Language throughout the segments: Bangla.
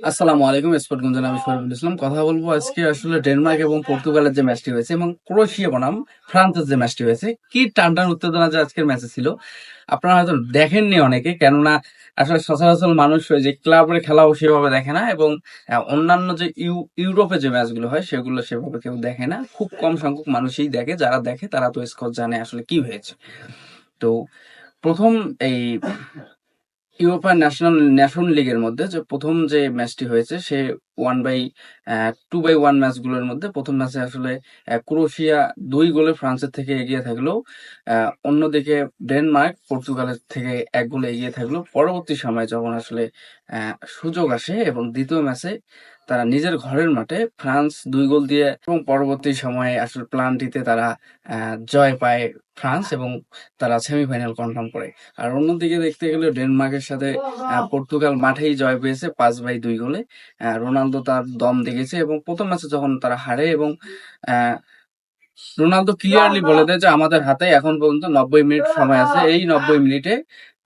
আসসালামু আলাইকুম স্পোর্ট গুঞ্জন, আমি শরীফুল ইসলাম। কথা বলব আজকে আসলে ডেনমার্ক এবং পর্তুগালের যে ম্যাচটি হয়েছে এবং ক্রোয়েশিয়া বনাম ফ্রান্সের যে ম্যাচটি হয়েছে, কি টান টান উত্তেজনা যে আজকের ম্যাচে ছিল, আপনারা হয়তো দেখেননি অনেকে, কেননা আসলে সচরাচর মানুষ যে ক্লাবের খেলাও সেভাবে দেখে না এবং অন্যান্য যে ইউ- ইউরোপে যে ম্যাচগুলো হয় সেগুলো সেভাবে কেউ দেখে না। খুব কম সংখ্যক মানুষই দেখে, যারা দেখে তারা তো স্কোর জানে আসলে কি হয়েছে। তো প্রথম এই ইউরোপা ন্যাশনাল ন্যাশন লিগের মধ্যে যে প্রথম যে ম্যাচটি হয়েছে সে one by two by one ম্যাচগুলোর মধ্যে প্রথম ম্যাচে আসলে ক্রোয়েশিয়া দুই গোলে ফ্রান্সের থেকে এগিয়ে থাকলেও অন্যদিকে ডেনমার্ক পর্তুগালের থেকে এক গোলে এগিয়ে থাকলেও পরবর্তী সময় যখন আসলে সুযোগ আসে এবং দ্বিতীয় ম্যাচে তারা নিজের ঘরের মাঠে ফ্রান্স দুই গোল দিয়ে এবং পরবর্তী সময়ে আসলে প্লানটিতে তারা জয় পায় ফ্রান্স এবং তারা সেমিফাইনাল কনফার্ম করে। আর অন্যদিকে দেখতে গেলে ডেনমার্কের সাথে পর্তুগাল মাঠেই জয় পেয়েছে পাঁচ বাই দুই গোলে। আহ, রোনালদো তার দম দেখেছে এবং প্রথম ম্যাচে যখন তারা হারে এবং আহ, রোনালদো ক্লিয়ারলি বলে দেয় যে আমাদের হাতে এখন পর্যন্ত নব্বই মিনিট সময় আছে এই নব্বই মিনিটে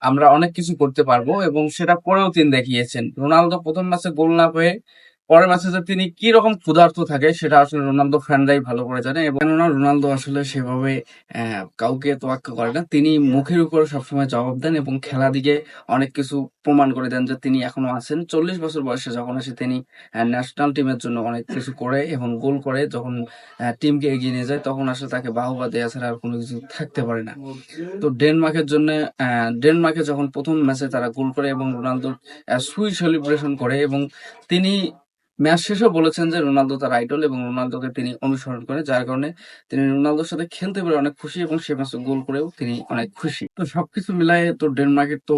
আমরা অনেক কিছু করতে পারব এবং সেটা করেও তিনি দেখিয়েছেন। রোনালদো প্রথম ম্যাচে গোল না পেয়ে পরের ম্যাচে যে তিনি কি রকম ক্ষুধার্ত থাকে, সেটা আসলে রোনালদো ফ্যানরাই ভালো করে জানে এবং কেননা রোনালদো আসলে সেভাবে কাউকে তোয়াক্কা করে না। তিনি মুখের উপর সবসময় জবাব দেন এবং খেলা দিকে অনেক কিছু প্রমাণ করে দেন যে তিনি এখনও আছেন। চল্লিশ বছর বয়সে যখন আসে তিনি ন্যাশনাল টিমের জন্য অনেক কিছু করে এবং গোল করে যখন টিমকে এগিয়ে নিয়ে যায়, তখন আসলে তাকে বাহুবা দেওয়া ছাড়া আর কোনো কিছু থাকতে পারে না। তো ডেনমার্কের জন্য ডেনমার্কে যখন প্রথম ম্যাচে তারা গোল করে এবং রোনালদোর সুই সেলিব্রেশন করে এবং তিনি ম্যাচ শেষে বলেছেন যে রোনালদো তার আইডল এবং রোনালদোকে তিনি অনুসরণ করে, যার কারণে তিনি রোনালদোর সাথে খেলতে পেরে অনেক খুশি এবং সে ম্যাচে গোল করেও তিনি অনেক খুশি। তো সবকিছু মিলায় তো ডেনমার্কের তো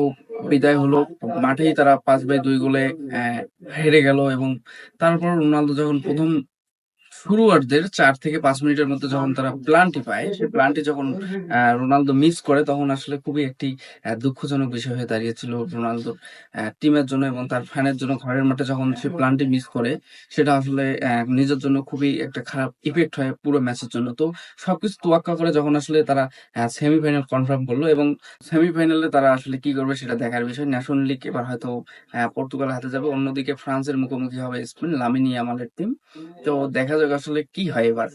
বিদায় হলো। মাঠেই তারা পাঁচ বাই দুই গোলে হেরে গেল এবং তারপর রোনালদো যখন প্রথম শুরুয়ার্ধের চার থেকে পাঁচ মিনিটের মধ্যে যখন তারা প্লানটি পায় সেই প্লানটি যখন রোনালদো মিস করে তখন আসলে খুবই একটি দুঃখজনক বিষয় হয়ে দাঁড়িয়েছিল রোনালদোর টিমের জন্য এবং তার ফ্যানের জন্য ঘরের মাঠে যখন সে প্লানটি মিস করে সেটা আসলে নিজের জন্য খুবই একটা খারাপ ইফেক্ট হয় পুরো ম্যাচের জন্য। তো সবকিছু তোয়াক্কা করে যখন আসলে তারা সেমিফাইনাল কনফার্ম করল এবং সেমিফাইনালে তারা আসলে কি করবে সেটা দেখার বিষয় ন্যাশনাল লিগ এবার হয়তো আহ, পর্তুগালের হাতে যাবে অন্যদিকে ফ্রান্সের মুখোমুখি হবে স্পেন লামিনী আমালের টিম তো দেখা যাক আসলে কি হয় এবার?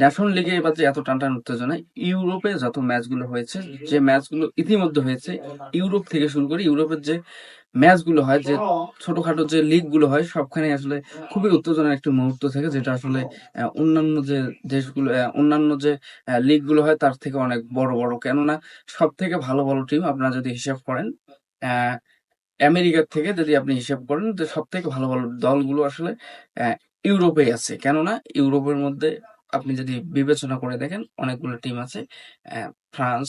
ন্যাশনাল লিগে এবার যে এত টানটান উত্তেজনা, ইউরোপে যত ম্যাচগুলো হয়েছে, যে ম্যাচগুলো ইতিমধ্যে হয়েছে, ইউরোপ থেকে শুরু করে ইউরোপের যে ম্যাচগুলো হয়, যে ছোটখাটো যে লিগগুলো হয় সবখানে আসলে খুবই উত্তেজনার একটি মুহূর্ত থাকে, যেটা আসলে অন্যান্য যে দেশগুলো অন্যান্য যে লিগগুলো হয়, তার থেকে অনেক বড় বড়। কেননা সব থেকে ভালো ভালো টিম আপনারা যদি হিসাব করেন আমেরিকার থেকে যদি আপনি হিসাব করেন, যে সব থেকে ভালো ভালো দলগুলো আসলে ইউরোপে আছে। কেননা ইউরোপের মধ্যে আপনি যদি বিবেচনা করে দেখেন, অনেকগুলো টিম আছে France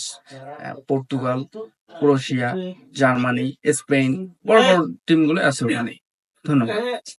Portugal Croatia Germany, Spain, বড় বড় টিমগুলো আছে ওখানে। ধন্যবাদ।